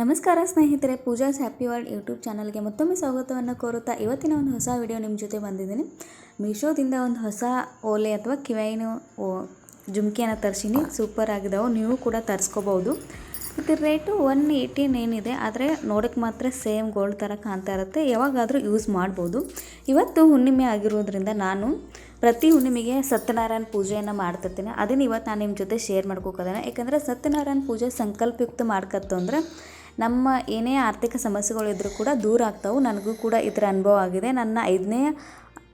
ನಮಸ್ಕಾರ ಸ್ನೇಹಿತರೆ Pooja's happy world YouTube ಚಾನಲ್ಗೆ ಮತ್ತೊಮ್ಮೆ ಸ್ವಾಗತವನ್ನು ಕೋರುತ್ತಾ ಇವತ್ತಿನ ಒಂದು ಹೊಸ ವಿಡಿಯೋ ನಿಮ್ಮ ಜೊತೆ ಬಂದಿದ್ದೀನಿ. ಮೀಶೋದಿಂದ ಒಂದು ಹೊಸ ಓಲೆ ಅಥವಾ ಕಿವೈನು ಜುಮ್ಕಿಯನ್ನು ತರಿಸಿನಿ. ಸೂಪರ್ ಆಗಿದಾವೆ. ನೀವು ಕೂಡ ತರಿಸ್ಕೋಬೋದು. ಇದ್ರ ರೇಟು ಒನ್ ಏಯ್ಟೀನ್ ಏನಿದೆ, ಆದರೆ ನೋಡೋಕ್ಕೆ ಮಾತ್ರ ಸೇಮ್ ಗೋಲ್ಡ್ ಥರ ಕಾಣ್ತಾ ಇರುತ್ತೆ. ಯಾವಾಗಾದರೂ ಯೂಸ್ ಮಾಡ್ಬೋದು. ಇವತ್ತು ಹುಣ್ಣಿಮೆ ಆಗಿರೋದ್ರಿಂದ ನಾನು ಪ್ರತಿ ಹುಣ್ಣಿಮೆಗೆ ಸತ್ಯನಾರಾಯಣ ಪೂಜೆಯನ್ನು ಮಾಡ್ತಿರ್ತೀನಿ. ಅದನ್ನು ಇವತ್ತು ನಾನು ನಿಮ್ಮ ಜೊತೆ ಶೇರ್ ಮಾಡ್ಕೋಕೋದೇನೆ ಯಾಕಂದರೆ ಸತ್ಯನಾರಾಯಣ ಪೂಜೆ ಸಂಕಲ್ಪಯುಕ್ತ ಮಾಡ್ಕತ್ತು ಅಂದ್ರೆ ನಮ್ಮ ಏನೇ ಆರ್ಥಿಕ ಸಮಸ್ಯೆಗಳಿದ್ರೂ ಕೂಡ ದೂರ ಆಗ್ತಾವೆ. ನನಗೂ ಕೂಡ ಇದರ ಅನುಭವ ಆಗಿದೆ. ನನ್ನ ಐದನೇ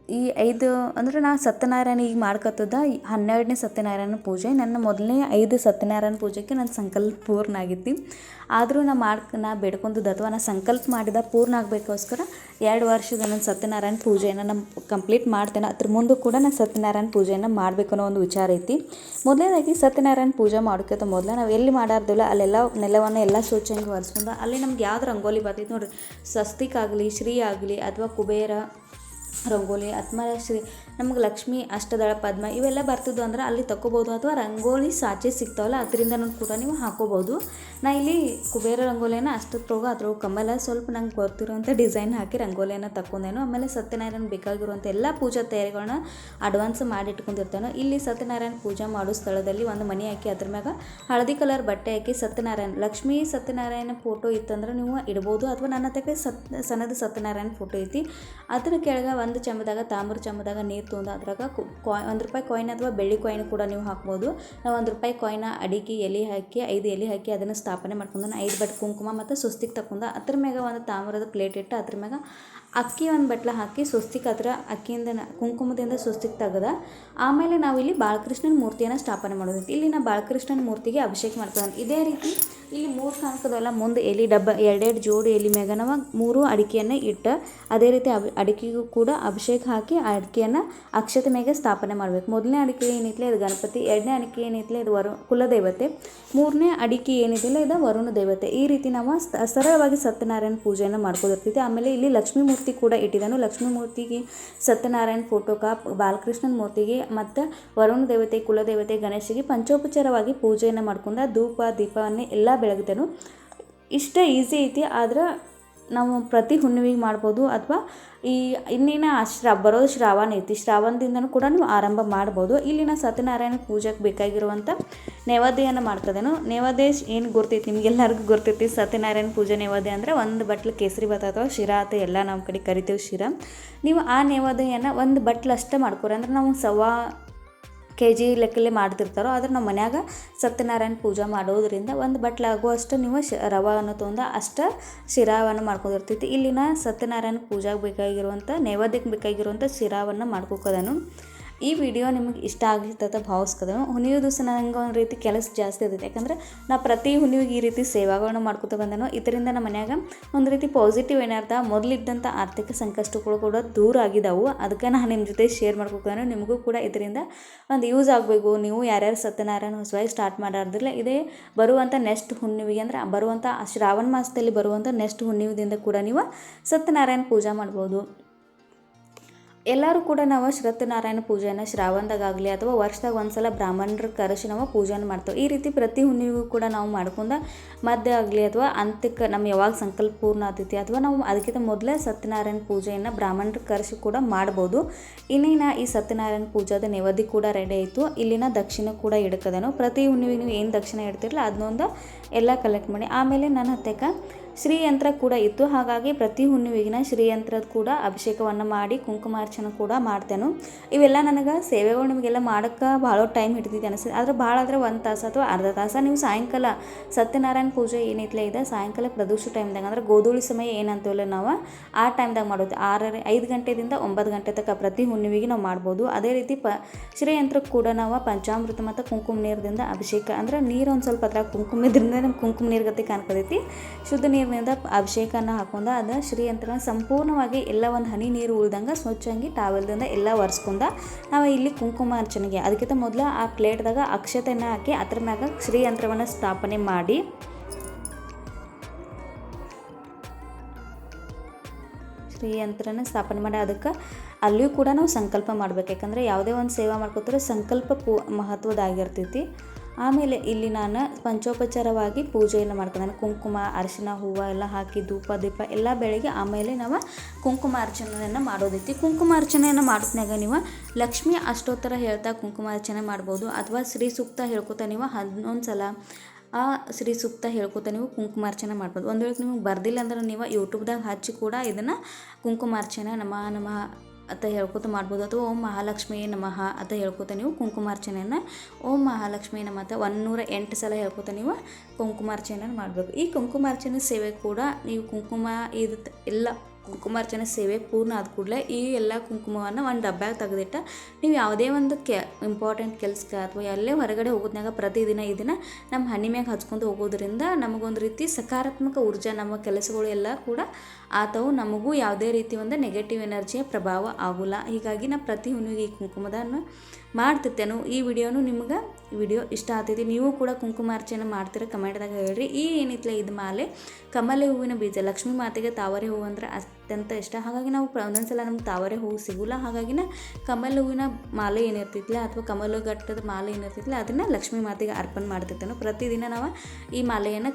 ಈ ಐದು, ಅಂದರೆ ನಾ ಸತ್ಯನಾರಾಯಣ ಈಗ ಮಾಡ್ಕೊತದ ಹನ್ನೆರಡನೇ ಸತ್ಯನಾರಾಯಣ ಪೂಜೆ. ನನ್ನ ಮೊದಲನೇ ಐದು ಸತ್ಯನಾರಾಯಣ ಪೂಜೆಗೆ ನನ್ನ ಸಂಕಲ್ಪ ಪೂರ್ಣ ಆಗಿತ್ತು ಆದರೂ ನಾ ಮಾಡ್ಕ, ನಾ ಬೇಡ್ಕೊಂಡದ್ದು ಅಥವಾ ನಾ ಸಂಕಲ್ಪ ಮಾಡಿದ ಪೂರ್ಣ ಆಗಬೇಕೋಸ್ಕರ ಎರಡು ವರ್ಷದ ನನ್ನ ಸತ್ಯನಾರಾಯಣ ಪೂಜೆಯನ್ನು ನಾನು ಕಂಪ್ಲೀಟ್ ಮಾಡ್ತೇನೆ. ಅದ್ರ ಮುಂದೆ ಕೂಡ ನಾನು ಸತ್ಯನಾರಾಯಣ ಪೂಜೆಯನ್ನು ಮಾಡಬೇಕು ಅನ್ನೋ ಒಂದು ವಿಚಾರ ಐತಿ. ಮೊದಲನೇದಾಗಿ ಸತ್ಯನಾರಾಯಣ ಪೂಜೆ ಮಾಡೋಕ್ಕಿಂತ ಮೊದಲು ನಾವು ಎಲ್ಲಿ ಮಾಡಾರ್ದಿಲ್ಲ, ಅಲ್ಲೆಲ್ಲ ನೆಲವನ್ನು ಎಲ್ಲ ಸ್ವಚ್ಛಂಗೆ ಒರೆಸ್ಕೊಂಡು, ಅಲ್ಲಿ ನಮ್ಗೆ ಯಾವ್ದು ರಂಗೋಲಿ ಬರ್ತೈತೆ ನೋಡಿರಿ. ಸ್ವಸ್ತಿಕ್ ಆಗಲಿ ಶ್ರೀ ಆಗಲಿ, ಅಥವಾ ಕುಬೇರ ರಂಗೋಲಿ ಅಥವಾ ಶ್ರೀ ನಮ್ಗೆ ಲಕ್ಷ್ಮಿ, ಅಷ್ಟದಳ, ಪದ್ಮ ಇವೆಲ್ಲ ಬರ್ತಿದ್ವು ಅಂದ್ರೆ ಅಲ್ಲಿ ತಗೋಬೋದು ಅಥವಾ ರಂಗೋಲಿ ಸಾಚೆ ಸಿಗ್ತಾವಲ್ಲ, ಅದರಿಂದನೂ ಕೂಡ ನೀವು ಹಾಕೋಬೋದು. ನಾ ಇಲ್ಲಿ ಕುಬೇರ ರಂಗೋಲಿನ ಅಷ್ಟು ತಗೋ ಅದ್ರ ಕಮಲ ಸ್ವಲ್ಪ ನಂಗೆ ಗೊತ್ತಿರೋಂಥ ಡಿಸೈನ್ ಹಾಕಿ ರಂಗೋಲಿಯನ್ನು ತಕ್ಕೊಂಡೇನು. ಆಮೇಲೆ ಸತ್ಯನಾರಾಯಣ ಬೇಕಾಗಿರುವಂಥ ಎಲ್ಲ ಪೂಜಾ ತಯಾರಿಗಳನ್ನ ಅಡ್ವಾನ್ಸ್ ಮಾಡಿ ಇಟ್ಕೊಂಡಿರ್ತೇನೆ ಇಲ್ಲಿ ಸತ್ಯನಾರಾಯಣ ಪೂಜೆ ಮಾಡೋ ಸ್ಥಳದಲ್ಲಿ ಒಂದು ಮನೆ ಹಾಕಿ ಅದ್ರ ಮ್ಯಾಗ ಹಳದಿ ಕಲರ್ ಬಟ್ಟೆ ಹಾಕಿ ಸತ್ಯನಾರಾಯಣ, ಲಕ್ಷ್ಮೀ ಸತ್ಯನಾರಾಯಣ ಫೋಟೋ ಇತ್ತಂದ್ರೆ ನೀವು ಇಡ್ಬೋದು. ಅಥವಾ ನನ್ನ ತಕ್ಕ ಸತ್, ಸನದ ಸತ್ಯನಾರಾಯಣ ಫೋಟೋ ಐತಿ. ಅದ್ರ ಕೆಳಗೆ ಒಂದು ಚಮದಾಗ ತಾಮ್ರ ಚಮದಾಗ ನೀರು ತುಂಬ ಅದ್ರಾಗ ಕಾಯ್ ಒಂದು ರೂಪಾಯಿ ಕಾಯಿನ್ ಅಥವಾ ಬೆಳ್ಳಿ ಕಾಯಿನ್ ಕೂಡ ನೀವು ಹಾಕ್ಬೋದು. ನಾವು ಒಂದು ರೂಪಾಯಿ ಕಾಯಿನ ಅಡಿಗೆ ಎಲೆ ಹಾಕಿ, ಐದು ಎಲೆ ಹಾಕಿ ಅದನ್ನು ಸ್ಥಾಪನೆ ಮಾಡ್ಕೊಂಡು ಐದು ಬಟ್ ಕುಂಕುಮ ಮತ್ತು ಸುಸ್ತಿಗೆ ತಕ್ಕೊಂಡು ಅದ್ರ ಮ್ಯಾಗ ಒಂದು ತಾಮ್ರದ ಪ್ಲೇಟ್ ಇಟ್ಟು ಅದ್ರ ಮ್ಯಾಗ ಅಕ್ಕಿ ಒಂದು ಬಟ್ಲ ಹಾಕಿ ಸ್ವಸ್ತಿಕ್ ಅದ್ರ ಅಕ್ಕಿಯಿಂದ ಕುಂಕುಮದಿಂದ ಸ್ವಸ್ತಿಕ್ ತೆಗೆದ. ಆಮೇಲೆ ನಾವು ಇಲ್ಲಿ ಬಾಲಕೃಷ್ಣನ ಮೂರ್ತಿಯನ್ನು ಸ್ಥಾಪನೆ ಮಾಡೋದಿತ್ತು ಇಲ್ಲಿ ನಾವು ಬಾಲಕೃಷ್ಣನ ಮೂರ್ತಿಗೆ ಅಭಿಷೇಕ ಮಾಡ್ತೇವೆ ಇದೇ ರೀತಿ ಇಲ್ಲಿ ಮೂರು ಕಾಣಿಸೋದಲ್ಲ ಮುಂದೆ ಎಲೆ ಡಬ್ಬ, ಎರಡೆರಡು ಜೋಡಿ ಎಲೆ ಮ್ಯಾಗ ನಾವು ಮೂರು ಅಡಿಕೆಯನ್ನು ಇಟ್ಟ. ಅದೇ ರೀತಿ ಅಬ್ ಅಡಿಕೆಗೂ ಕೂಡ ಅಭಿಷೇಕ ಹಾಕಿ ಆ ಅಡಿಕೆಯನ್ನು ಅಕ್ಷತೆ ಮೇಲೆ ಸ್ಥಾಪನೆ ಮಾಡಬೇಕು. ಮೊದಲನೇ ಅಡಿಕೆ ಏನೈತ್ಲೆ, ಇದು ಗಣಪತಿ. ಎರಡನೇ ಅಡಿಕೆ ಏನೈತ್ಲೆ, ಇದು ವರು ಕುಲದೇವತೆ. ಮೂರನೇ ಅಡಿಕೆ ಏನಿದೆಯಲ್ಲ ಇದು ವರುಣ ದೇವತೆ ಈ ರೀತಿ ನಾವು ಸರಳವಾಗಿ ಸತ್ಯನಾರಾಯಣ ಪೂಜೆಯನ್ನು ಮಾಡ್ಕೋದಿರ್ತೀವಿ ಆಮೇಲೆ ಇಲ್ಲಿ ಲಕ್ಷ್ಮೀ ಮೂರ್ತಿ ಕೂಡ ಇಟ್ಟಿದ್ದಾನು. ಲಕ್ಷ್ಮೀ ಮೂರ್ತಿಗೆ ಸತ್ಯನಾರಾಯಣ ಕಾಪ್ ಬಾಲಕೃಷ್ಣನ ಮೂರ್ತಿಗೆ ಮತ್ತು ವರುಣ ದೇವತೆ, ಕುಲದೇವತೆ, ಗಣೇಶಿಗೆ ಪಂಚೋಪಚಾರವಾಗಿ ಪೂಜೆಯನ್ನು ಮಾಡ್ಕೊಂಡ ಧೂಪ, ದೀಪವನ್ನೇ ಎಲ್ಲ ಬೆಳಗಿದನು. ಇಷ್ಟ ಈಸಿ ಐತಿ, ಆದ್ರೆ ನಾವು ಪ್ರತಿ ಹುಣ್ಣಿಮೆಗೆ ಮಾಡ್ಬೋದು ಅಥವಾ ಈ ಇನ್ನಿನ ಶ್ರಾ, ಬರೋದು ಶ್ರಾವಣ ಐತಿ ಶ್ರಾವಣದಿಂದನೂ ಕೂಡ ನೀವು ಆರಂಭ ಮಾಡ್ಬೋದು. ಇಲ್ಲಿನ ಸತ್ಯನಾರಾಯಣ ಪೂಜೆಗೆ ಬೇಕಾಗಿರುವಂಥ ನೈವೇದ್ಯನ ಮಾಡ್ತದೇನು? ನೈವೇದ್ಯ ಏನು ಗೊತ್ತೈತಿ? ನಿಮಗೆಲ್ಲರಿಗೂ ಗೊತ್ತೈತಿ, ಸತ್ಯನಾರಾಯಣ ಪೂಜೆ ನೈವೇದ್ಯ ಅಂದರೆ ಒಂದು ಬಟ್ಲು ಕೇಸರಿ ಭಾತ್ ಅಥವಾ ಶಿರಾ ಅಂತ ಎಲ್ಲ ನಮ್ಮ ಕಡೆ ಕರಿತೀವಿ ಶಿರಾ. ನೀವು ಆ ನೈವೇದ್ಯನ ಒಂದು ಬಟ್ಲು ಅಷ್ಟೇ ಮಾಡ್ಕೊರಿ. ಅಂದ್ರೆ ನಾವು ಸವಾ ಕೆ ಜಿ ಲೆಕ್ಕಲ್ಲಿ ಮಾಡ್ತಿರ್ತಾರೋ, ಆದ್ರೆ ನಮ್ಮ ಮನ್ಯಾಗ ಸತ್ಯನಾರಾಯಣ ಪೂಜೆ ಮಾಡೋದ್ರಿಂದ ಒಂದು ಬಟ್ಲು ಆಗುವಷ್ಟು ನೀವು ಶ ರವಾವನ್ನು ತೊಗೊಂಡು ಅಷ್ಟು ಶಿರಾವನ್ನು ಮಾಡ್ಕೊಂಡಿರ್ತೈತಿ. ಇಲ್ಲಿನ ಸತ್ಯನಾರಾಯಣ ಪೂಜೆಗೆ ಬೇಕಾಗಿರುವಂಥ ನೈವೇದ್ಯಕ್ಕೆ ಬೇಕಾಗಿರುವಂಥ ಶಿರಾವನ್ನು ಮಾಡ್ಕೋಕೋದನು. ಈ ವಿಡಿಯೋ ನಿಮಗೆ ಇಷ್ಟ ಆಗ್ಲಿತ್ತ ಭಾವಿಸ್ಕೋದು ಹುಣ್ಣಿಮೆ ದಿವಸ ನನಗೆ ಒಂದು ರೀತಿ ಕೆಲಸ ಜಾಸ್ತಿ ಇದೆ ಯಾಕಂದ್ರೆ ನಾ ಪ್ರತಿ ಹುಣ್ಣಿಮೆಗೆ ಈ ರೀತಿ ಸೇವಾಗಳನ್ನ ಮಾಡ್ಕೊತ ಬಂದನು ಇದರಿಂದ ನಮ್ಮ ಮನ್ಯಾಗ ಒಂದು ರೀತಿ ಪಾಸಿಟಿವ್ ಏನಾರ್ಥ ಮೊದಲಿದ್ದಂಥ ಆರ್ಥಿಕ ಸಂಕಷ್ಟಗಳು ಕೂಡ ದೂರ ಆಗಿದ್ದಾವೆ ಅದಕ್ಕೆ ನಾನು ನಿಮ್ಮ ಜೊತೆ ಶೇರ್ ಮಾಡ್ಕೊತಾನೆ ನಿಮಗೂ ಕೂಡ ಇದರಿಂದ ಒಂದು ಯೂಸ್ ಆಗಬೇಕು. ನೀವು ಯಾರ್ಯಾರು ಸತ್ಯನಾರಾಯಣ ಹೊಸವಾಗಿ ಸ್ಟಾರ್ಟ್ ಮಾಡಾರ್ದಿಲ್ಲ ಇದೇ ಬರುವಂಥ ನೆಕ್ಸ್ಟ್ ಹುಣ್ಣಿಮೆಗೆ ಅಂದರೆ ಬರುವಂಥ ಶ್ರಾವಣ ಮಾಸದಲ್ಲಿ ಬರುವಂಥ ನೆಕ್ಸ್ಟ್ ಹುಣ್ಣಿಮೆದಿಂದ ಕೂಡ ನೀವು ಸತ್ಯನಾರಾಯಣ ಪೂಜೆ ಮಾಡ್ಬೋದು. ಎಲ್ಲರೂ ಕೂಡ ನಾವು ಸತ್ಯನಾರಾಯಣ ಪೂಜೆಯನ್ನು ಶ್ರಾವಣದಾಗಲಿ ಅಥವಾ ವರ್ಷದಾಗ ಒಂದ್ಸಲ ಬ್ರಾಹ್ಮಣರ ಕರೆಸಿ ನಾವು ಪೂಜೆನ ಮಾಡ್ತೇವೆ. ಈ ರೀತಿ ಪ್ರತಿ ಹುಣ್ಣಿಮೆಗೂ ಕೂಡ ನಾವು ಮಾಡ್ಕೊಂಡ ಮಧ್ಯ ಆಗಲಿ ಅಥವಾ ಅಂತ್ಯಕ್ಕೆ ನಮ್ಮ ಯಾವಾಗ ಸಂಕಲ್ಪ ಪೂರ್ಣ ಆಗ್ತೈತಿ ಅಥವಾ ನಾವು ಅದಕ್ಕಿಂತ ಮೊದಲೇ ಸತ್ಯನಾರಾಯಣ ಪೂಜೆಯನ್ನು ಬ್ರಾಹ್ಮಣರ ಕರೆಸಿ ಕೂಡ ಮಾಡ್ಬೋದು. ಇನ್ನೇನ ಈ ಸತ್ಯನಾರಾಯಣ ಪೂಜಾದ ನೆವದಿ ಕೂಡ ರೆಡಿ ಆಯಿತು. ಇಲ್ಲಿನ ದಕ್ಷಿಣ ಕೂಡ ಇಡ್ಕದನು ಪ್ರತಿ ಹುಣ್ಣಿಮೆಗೂ ಏನು ದಕ್ಷಿಣ ಇಡ್ತಿರಲ್ಲ ಅದನ್ನೊಂದು ಎಲ್ಲ ಕಲೆಕ್ಟ್ ಮಾಡಿ. ಆಮೇಲೆ ನನ್ನ ಹತ್ತಕ್ಕೆ ಶ್ರೀಯಂತ್ರ ಕೂಡ ಇತ್ತು. ಹಾಗಾಗಿ ಪ್ರತಿ ಹುಣ್ಣಿಮೆಗಿನ ಶ್ರೀಯಂತ್ರದ ಕೂಡ ಅಭಿಷೇಕವನ್ನು ಮಾಡಿ ಕುಂಕುಮಾರ್ಚನ ಕೂಡ ಮಾಡ್ತೇನೆ. ಇವೆಲ್ಲ ನನಗೆ ಸೇವೆಗಳು ನಿಮಗೆಲ್ಲ ಮಾಡೋಕ್ಕೆ ಭಾಳ ಟೈಮ್ ಹಿಡಿದಿದೆ ಅನಿಸ್ತದೆ ಆದ್ರೆ ಭಾಳ ಆದರೆ ಒಂದು ತಾಸು ಅಥವಾ ಅರ್ಧ ತಾಸು ನೀವು ಸಾಯಂಕಾಲ ಸತ್ಯನಾರಾಯಣ ಪೂಜೆ ಏನೈತ್ಲೆ ಇದೆ, ಸಾಯಂಕಾಲ ಪ್ರದೋಷ ಟೈಮ್ದಾಗ ಅಂದ್ರೆ ಗೋಧೂಳಿ ಸಮಯ ಏನಂತೀವಲ್ಲ ನಾವು ಆ ಟೈಮ್ದಾಗ ಮಾಡೋದು. ಆರರೆ, ಐದು ಗಂಟೆದಿಂದ ಒಂಬತ್ತು ಗಂಟೆ ತನಕ ಪ್ರತಿ ಹುಣ್ಣಿಮೆಗೆ ನಾವು ಮಾಡ್ಬೋದು. ಅದೇ ರೀತಿ ಪ ಶ್ರೀಯಂತ್ರಕ್ಕೆ ಕೂಡ ನಾವು ಪಂಚಾಮೃತ ಮತ್ತು ಕುಂಕುಮ ನೀರದಿಂದ ಅಭಿಷೇಕ. ಅಂದ್ರೆ ನೀರು ಒಂದು ಸ್ವಲ್ಪ ಅದ್ರಾಗ ಕುಂಕುಮ ಇದ್ರಿಂದ ನಮ್ಮ ಕುಂಕುಮ ನೀರು ಗತಿ ಶುದ್ಧ ಶುದ್ಧ ನೀರಿನಿಂದ ಅಭಿಷೇಕನ ಹಾಕೊಂಡ, ಅದು ಶ್ರೀಯಂತ್ರನ ಸಂಪೂರ್ಣವಾಗಿ ಎಲ್ಲ ಒಂದು ಹನಿ ನೀರು ಉಳ್ದಂಗೆ ಸ್ವಚ್ಛಂಗಿ ಟಾವೆಲ್ದಿಂದ ಎಲ್ಲ ಒರೆಸ್ಕೊಂಡ ನಾವು ಇಲ್ಲಿ ಕುಂಕುಮ ಅರ್ಚನೆಗೆ. ಅದಕ್ಕಿಂತ ಮೊದಲು ಆ ಪ್ಲೇಟ್ದಾಗ ಅಕ್ಷತೆನ ಹಾಕಿ ಅದ್ರ ಮ್ಯಾಗ ಶ್ರೀಯಂತ್ರವನ್ನು ಸ್ಥಾಪನೆ ಮಾಡಿ. ಶ್ರೀಯಂತ್ರನ ಸ್ಥಾಪನೆ ಮಾಡಿ. ಅದಕ್ಕೆ ಅಲ್ಲಿಯೂ ಕೂಡ ನಾವು ಸಂಕಲ್ಪ ಮಾಡ್ಬೇಕು. ಯಾಕಂದರೆ ಯಾವುದೇ ಒಂದು ಸೇವಾ ಮಾಡ್ಕೋತಾರೆ ಸಂಕಲ್ಪ ಪೂ ಮಹತ್ವದಾಗಿರ್ತೈತಿ. ಆಮೇಲೆ ಇಲ್ಲಿ ನಾನು ಪಂಚೋಪಚಾರವಾಗಿ ಪೂಜೆಯನ್ನು ಮಾಡ್ಕೊಂಡೆ ಕುಂಕುಮ, ಅರಿಶಿನ, ಹೂವು ಎಲ್ಲ ಹಾಕಿ ಧೂಪ, ದೀಪ ಎಲ್ಲ ಬೆಳಗ್ಗೆ ಆಮೇಲೆ ನಾವು ಕುಂಕುಮ ಅರ್ಚನೆಯನ್ನು ಮಾಡೋದೈತಿ. ಕುಂಕುಮ ಅರ್ಚನೆಯನ್ನು ಮಾಡಿದಾಗ ನೀವು ಲಕ್ಷ್ಮಿ ಅಷ್ಟೋತ್ತರ ಹೇಳ್ತಾ ಕುಂಕುಮ ಅರ್ಚನೆ ಮಾಡ್ಬೋದು ಅಥವಾ ಶ್ರೀ ಸೂಕ್ತ ಹೇಳ್ಕೊತಾ ನೀವು ಹನ್ನೊಂದು ಸಲ ಆ ಶ್ರೀ ಸೂಕ್ತ ಹೇಳ್ಕೊತ ನೀವು ಕುಂಕುಮಾರ್ಚನೆ ಮಾಡ್ಬೋದು. ಒಂದು ವೇಳೆ ನಿಮಗೆ ಬರ್ದಿಲ್ಲ ಅಂದ್ರೆ ನೀವು ಯೂಟ್ಯೂಬ್ದಾಗ ಹಚ್ಚಿ ಕೂಡ ಇದನ್ನು ಕುಂಕುಮಾರ್ಚನೆ ನಮ ನಮಃ ಅಂತ ಹೇಳ್ಕೊತ ಮಾಡ್ಬೋದು. ಅಥವಾ ಓಂ ಮಹಾಲಕ್ಷ್ಮಿ ನಮಃ ಅಂತ ಹೇಳ್ಕೊತ ನೀವು ಕುಂಕುಮಾರ್ಚನೆಯನ್ನು ಓಂ ಮಹಾಲಕ್ಷ್ಮಿ ನಮಃ ಅಂತ ಒಂದೂರ ಎಂಟು ಸಲ ಹೇಳ್ಕೊತ ನೀವು ಕುಂಕುಮಾರ್ಚನೆಯನ್ನು ಮಾಡಬೇಕು ಈ ಕುಂಕುಮಾರ್ಚನೆ ಸೇವೆ ಕೂಡ ನೀವು ಕುಂಕುಮ, ಇದು ಎಲ್ಲ ಕುಂಕುಮಾರ್ಚನೆ ಸೇವೆ ಪೂರ್ಣ ಆದ ಕೂಡಲೇ ಈ ಎಲ್ಲ ಕುಂಕುಮವನ್ನು ಒಂದು ಡಬ್ಬ್ಯಾಗ ತೆಗೆದಿಟ್ಟ ನೀವು ಯಾವುದೇ ಒಂದು ಕೆ ಇಂಪಾರ್ಟೆಂಟ್ ಕೆಲಸಕ್ಕೆ ಅಥವಾ ಎಲ್ಲೇ ಹೊರಗಡೆ ಹೋಗೋದ್ನಾಗ ಪ್ರತಿದಿನ ಇದನ್ನು ನಮ್ಮ ಹಣ್ಣಿ ಮ್ಯಾಗ ಹಚ್ಕೊಂಡು ಹೋಗೋದ್ರಿಂದ ನಮಗೊಂದು ರೀತಿ ಸಕಾರಾತ್ಮಕ ಊರ್ಜಾ ನಮ್ಮ ಕೆಲಸಗಳು ಎಲ್ಲ ಕೂಡ ಆತವು ನಮಗೂ ಯಾವುದೇ ರೀತಿ ಒಂದು ನೆಗೆಟಿವ್ ಎನರ್ಜಿಯ ಪ್ರಭಾವ ಆಗೋಲ್ಲ. ಹೀಗಾಗಿ ನಾ ಪ್ರತಿ ಹುಣ್ಣಿಗೆ ಈ ಕುಂಕುಮದನ್ನು ಮಾಡ್ತಿರ್ತೇನೆ ಈ ವಿಡಿಯೋನು ನಿಮ್ಗೆ ವಿಡಿಯೋ ಇಷ್ಟ ಆಗ್ತೈತಿ ನೀವು ಕೂಡ ಕುಂಕುಮಾರ್ಚನೆ ಮಾಡ್ತೀರ ಕಮೆಂಟ್ದಾಗ ಹೇಳ್ರಿ. ಈ ಏನಿತ್ತಲ್ಲ ಇದು ಮಾಲೆ, ಕಮಲೆ ಹೂವಿನ ಬೀಜ, ಲಕ್ಷ್ಮೀ ಮಾತೆಗೆ ತಾವರೆ ಹೂವು ಅಂದ್ರೆ ಅತ್ಯಂತ ಇಷ್ಟ. ಹಾಗಾಗಿ ನಾವು ಒಂದೊಂದು ಸಲ ನಮ್ಗೆ ತಾವರೆ ಹೂವು ಸಿಗೋಲ್ಲ. ಹಾಗಾಗಿ ಕಮಲ ಹೂವಿನ ಮಾಲೆ ಏನಿರ್ತಿತ್ತಲ್ಲ ಅಥವಾ ಕಮಲ ಘಟ್ಟದ ಮಾಲೆ ಏನಿರ್ತಿತ್ತಲ್ಲ ಅದನ್ನು ಲಕ್ಷ್ಮೀ ಮಾತೆಗೆ ಅರ್ಪಣೆ ಮಾಡ್ತಿರ್ತಾನೆ. ಪ್ರತಿದಿನ ನಾವು ಈ ಮಾಲೆಯನ್ನು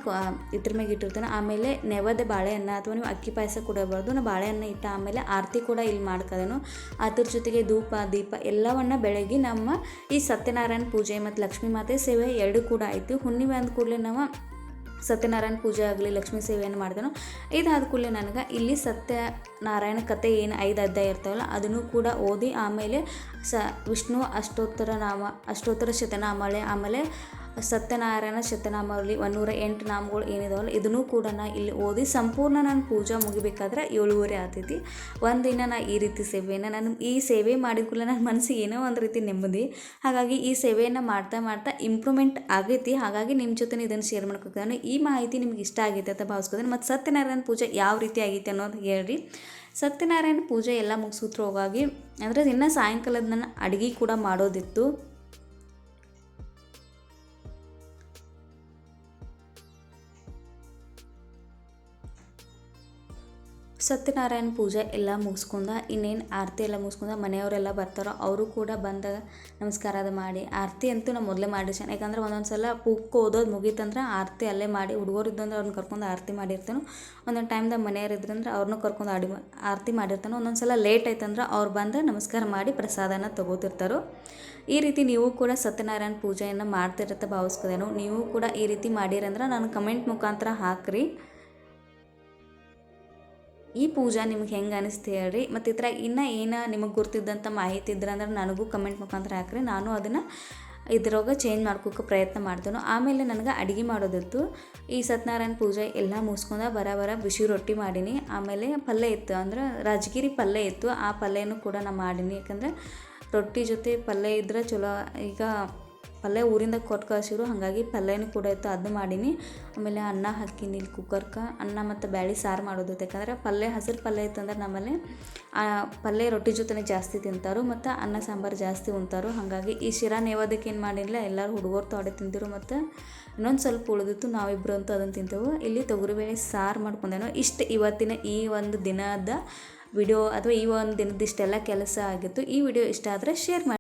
ಇದ್ರ ಮ್ಯಾಗೆ ಇಟ್ಟಿರ್ತಾನೆ. ಆಮೇಲೆ ನೆವದ ಬಾಳೆಹಣ್ಣ ಅಥವಾ ನೀವು ಅಕ್ಕಿ ಪಾಯಸ ಕೊಡಬಾರ್ದು. ನಾವು ಬಾಳೆಹಣ್ಣ ಇಟ್ಟ ಆಮೇಲೆ ಆರತಿ ಕೂಡ ಇಲ್ಲಿ ಮಾಡ್ಕೋದೇನು. ಅದ್ರ ಜೊತೆಗೆ ಧೂಪ, ದೀಪ ಎಲ್ಲವನ್ನ ಬೆಳಗ್ಗೆ ನಮ್ಮ ಈ ಸತ್ಯನಾರಾಯಣ ಪೂಜೆ ಮತ್ತು ಲಕ್ಷ್ಮೀ ಮಾತೆ ಸೇವೆ ಎರಡು ಕೂಡ ಆಯಿತು. ಹುಣ್ಣಿಮೆ ಅಂದ ಕೂಡಲೇ ನಾವು ಸತ್ಯನಾರಾಯಣ ಪೂಜೆ ಆಗಲಿ, ಲಕ್ಷ್ಮೀ ಸೇವೆಯನ್ನು ಮಾಡಿದನು, ಇದಾದ ಕೂಡಲೇ ನನಗೆ ಇಲ್ಲಿ ಸತ್ಯನಾರಾಯಣ ಕತೆ ಏನು ಐದು ಅಧ್ಯಾಯ ಇರ್ತಾವಲ್ಲ, ಅದನ್ನು ಕೂಡ ಓದಿ ಆಮೇಲೆ ಸ ವಿಷ್ಣು ಅಷ್ಟೋತ್ತರ ನಾಮ, ಅಷ್ಟೋತ್ತರ ಶತನಾಮಳೆ, ಆಮೇಲೆ ಸತ್ಯನಾರಾಯಣ ಶತನಾಮಾವಳಿ ಒಂದೂರ ಎಂಟು ನಾಮಗಳು ಏನಿದಾವಲ್ಲ, ಇದನ್ನು ಕೂಡ ನಾನು ಇಲ್ಲಿ ಓದಿ ಸಂಪೂರ್ಣ ನಾನು ಪೂಜೆ ಮುಗಿಬೇಕಾದ್ರೆ ಏಳುವರೆ ಆಗ್ತೈತಿ ಒಂದಿನ ನಾ ಈ ರೀತಿ ಸೇವೆಯನ್ನು ನಾನು ಈ ಸೇವೆ ಮಾಡಿದ ಕೂಡಲೇ ನನ್ನ ಮನಸ್ಸಿಗೆ ಏನೋ ಒಂದು ರೀತಿ ನೆಮ್ಮದಿ. ಹಾಗಾಗಿ ಈ ಸೇವೆಯನ್ನು ಮಾಡ್ತಾ ಮಾಡ್ತಾ ಇಂಪ್ರೂವ್ಮೆಂಟ್ ಆಗೈತಿ. ಹಾಗಾಗಿ ನಿಮ್ಮ ಜೊತೆ ಇದನ್ನು ಶೇರ್ ಮಾಡ್ಕೊತಾನೆ ಈ ಮಾಹಿತಿ ನಿಮ್ಗೆ ಇಷ್ಟ ಆಗೈತೆ ಅಂತ ಭಾವಿಸ್ಕೊತೀನಿ. ಮತ್ತು ಸತ್ಯನಾರಾಯಣ ಪೂಜೆ ಯಾವ ರೀತಿ ಆಗೈತೆ ಅನ್ನೋದು ಹೇಳ್ರಿ. ಸತ್ಯನಾರಾಯಣ ಪೂಜೆ ಎಲ್ಲ ಮುಗಿಸೋದ್ರೊಳಗಾಗಿ ಅಂದರೆ ದಿನ ಸಾಯಂಕಾಲದ ನನ್ನ ಅಡುಗೆ ಕೂಡ ಮಾಡೋದಿತ್ತು. ಸತ್ಯನಾರಾಯಣ ಪೂಜೆ ಎಲ್ಲ ಮುಗಿಸ್ಕೊಂಡ, ಇನ್ನೇನು ಆರತಿ ಎಲ್ಲ ಮುಗಿಸ್ಕೊಂಡ ಮನೆಯವರೆಲ್ಲ ಬರ್ತಾರೋ ಅವರು ಕೂಡ ಬಂದಾಗ ನಮಸ್ಕಾರ ಅದು ಮಾಡಿ. ಆರತಿ ಅಂತೂ ನಾವು ಮೊದಲೇ ಮಾಡಿರ್ತೀನಿ ಯಾಕಂದ್ರೆ ಒಂದೊಂದು ಸಲ ಪೂಕ್ ಓದೋದು ಮುಗೀತಂದ್ರೆ ಆರತಿ ಅಲ್ಲೇ ಮಾಡಿ ಹುಡುಗರು ಇದ್ದಂದ್ರೆ ಅವ್ರನ್ನ ಕರ್ಕೊಂಡು ಆರತಿ ಮಾಡಿರ್ತಾನೆ. ಒಂದೊಂದು ಟೈಮ್ದಾಗ ಮನೆಯವ್ರು ಇದ್ರಂದ್ರೆ ಅವ್ರನ್ನೂ ಕರ್ಕೊಂಡು ಆಡಿ ಆರತಿ ಮಾಡಿರ್ತಾನೆ. ಒಂದೊಂದು ಸಲ ಲೇಟ್ ಆಯ್ತಂದ್ರೆ ಅವ್ರು ಬಂದು ನಮಸ್ಕಾರ ಮಾಡಿ ಪ್ರಸಾದನ ತೊಗೋತಿರ್ತಾರೋ. ಈ ರೀತಿ ನೀವು ಕೂಡ ಸತ್ಯನಾರಾಯಣ ಪೂಜೆಯನ್ನು ಮಾಡ್ತಿರತ್ತೆ ಭಾವಿಸ್ಕೋದೇನು. ನೀವು ಕೂಡ ಈ ರೀತಿ ಮಾಡಿರಂದ್ರೆ ನಾನು ಕಮೆಂಟ್ ಮುಖಾಂತರ ಹಾಕ್ರಿ. ಈ ಪೂಜಾ ನಿಮ್ಗೆ ಹೆಂಗೆ ಅನಿಸ್ತು ಹೇಳ್ರಿ? ಮತ್ತು ಥರ ಇನ್ನೂ ಏನು ನಿಮಗೆ ಗುರ್ತಿದ್ದಂಥ ಮಾಹಿತಿ ಇದ್ರೆ ಅಂದ್ರೆ ನನಗೂ ಕಮೆಂಟ್ ಮುಖಾಂತರ ಹಾಕ್ರಿ. ನಾನು ಅದನ್ನು ಇದ್ರೊಳಗೆ ಚೇಂಜ್ ಮಾಡ್ಕೋಕೆ ಪ್ರಯತ್ನ ಮಾಡ್ತೇನೆ. ಆಮೇಲೆ ನನಗೆ ಅಡುಗೆ ಮಾಡೋದಿತ್ತು. ಈ ಸತ್ಯನಾರಾಯಣ ಪೂಜೆ ಎಲ್ಲ ಮುಗಿಸ್ಕೊಂಡ ಬರ ಬರ ಬಿಸಿ ರೊಟ್ಟಿ ಮಾಡೀನಿ. ಆಮೇಲೆ ಪಲ್ಯ ಇತ್ತು ಅಂದ್ರೆ ರಾಜಗಿರಿ ಪಲ್ಯ ಇತ್ತು. ಆ ಪಲ್ಯನೂ ಕೂಡ ನಾನು ಮಾಡೀನಿ. ಯಾಕಂದರೆ ರೊಟ್ಟಿ ಜೊತೆ ಪಲ್ಯ ಇದ್ರೆ ಚಲೋ. ಈಗ ಪಲ್ಯ ಊರಿಂದ ಕೊಟ್ಟು ಕಳ್ಸಿರು, ಹಾಗಾಗಿ ಪಲ್ಯನೂ ಕೂಡ ಇತ್ತು ಅದು ಮಾಡೀನಿ. ಆಮೇಲೆ ಅನ್ನ ಹಾಕಿನಿ ಇಲ್ಲಿ ಕುಕ್ಕರ್ಗೆ ಅನ್ನ ಮತ್ತು ಬ್ಯಾಳಿ ಸಾರು ಮಾಡೋದು ಯಾಕಂದ್ರೆ ಪಲ್ಯ, ಹಸಿರು ಪಲ್ಯ ಇತ್ತಂದ್ರೆ ನಮ್ಮಲ್ಲಿ ಪಲ್ಯ ರೊಟ್ಟಿ ಜೊತೆನೇ ಜಾಸ್ತಿ ತಿಂತಾರೋ ಮತ್ತು ಅನ್ನ, ಸಾಂಬಾರು ಜಾಸ್ತಿ ಉಣ್ತಾರೋ. ಹಾಗಾಗಿ ಈ ಶಿರಾ ನೇವೋದಕ್ಕೆ ಏನು ಮಾಡಿಲ್ಲ, ಎಲ್ಲರೂ ಹುಡುಗರು ತೋಡೆ ತಿಂತಿರು ಮತ್ತು ಇನ್ನೊಂದು ಸ್ವಲ್ಪ ಉಳಿದಿತ್ತು ನಾವಿಬ್ಬರು ಅಂತೂ ಅದನ್ನು ತಿಂತೇವೆ. ಇಲ್ಲಿ ತೊಗರಿಬೇಳೆ ಸಾರು ಮಾಡ್ಕೊಂಡೇನೋ, ಇಷ್ಟು ಇವತ್ತಿನ ಈ ಒಂದು ದಿನದ ವಿಡಿಯೋ ಅಥವಾ ಈ ಒಂದು ದಿನದ ಇಷ್ಟೆಲ್ಲ ಕೆಲಸ ಆಗಿತ್ತು. ಈ ವಿಡಿಯೋ ಇಷ್ಟ ಆದರೆ ಶೇರ್ ಮಾಡಿ.